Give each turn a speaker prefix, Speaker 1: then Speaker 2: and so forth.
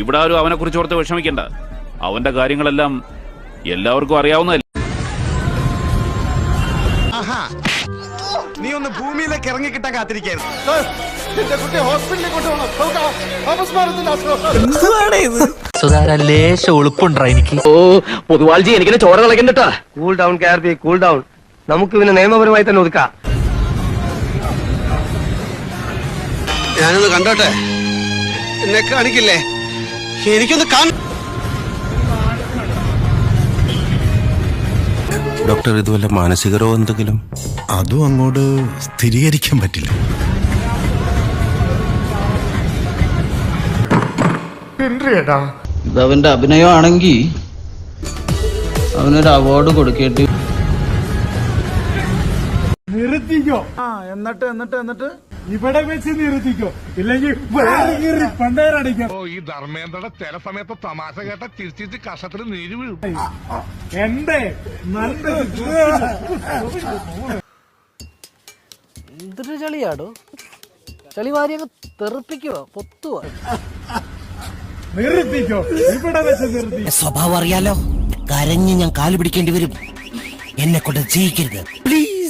Speaker 1: ഇവിടെ ആരും അവനെ കുറിച്ച് ഓർത്ത് വിഷമിക്കണ്ട. അവന്റെ കാര്യങ്ങളെല്ലാം എല്ലാവർക്കും അറിയാവുന്നതല്ലേ.
Speaker 2: നീ ഒന്ന് ഭൂമിയിലേക്ക് ഇറങ്ങി കിട്ടാൻ കാത്തിരിക്കായിരുന്നു
Speaker 3: ലേശ എനിക്ക്.
Speaker 4: ഓ പൊതുവാൾജി എനിക്കിനെ ചോര കളക്കണ്ടട്ടാ cool down K R P cool down നമുക്ക് ഇവനെ നിയമപരമായി തന്നെ ഒതുക്കാം.
Speaker 2: ഞാനൊന്ന് കണ്ടോട്ടെ? എന്നെ കാണിക്കില്ലേ? എനിക്കൊന്ന് കാണ
Speaker 5: ഡോക്ടർ ഇതുവല്ല മാനസിക രോഗം എന്തെങ്കിലും?
Speaker 6: അതും അങ്ങോട്ട് സ്ഥിരീകരിക്കാൻ പറ്റില്ല.
Speaker 7: ഇത് അവന്റെ അഭിനയമാണെങ്കിൽ അവനൊരു അവാർഡ് കൊടുക്കേണ്ടി
Speaker 8: നിർത്തിക്കോ. ആ എന്നിട്ട് എന്നിട്ട് എന്നിട്ട്? ഇവിടെ വെച്ച് നിർത്തിക്കോ. ഇല്ലെങ്കിൽ പണ്ടേരടിക്കോ
Speaker 9: ഈ ധർമ്മേന്ദ്രയുടെ ചില സമയത്ത് തമാശ കേട്ട ചിരിച്ചിട്ട് കഷത്തിൽ നീര് വീഴും.
Speaker 8: എന്റെ
Speaker 3: എന്തൊരു ചളിയാടോ? ചളി വാരിയൊക്കെ തെറിപ്പിക്കുക പൊത്തുക
Speaker 8: നിർത്തിക്കോ. ഇവിടെ വെച്ച് നിർത്തി.
Speaker 10: സ്വഭാവം അറിയാലോ? കരഞ്ഞ് ഞാൻ കാൽ പിടിക്കേണ്ടി വരും. എന്നെ കൊണ്ട് ജയിക്കരുത് പ്ലീസ്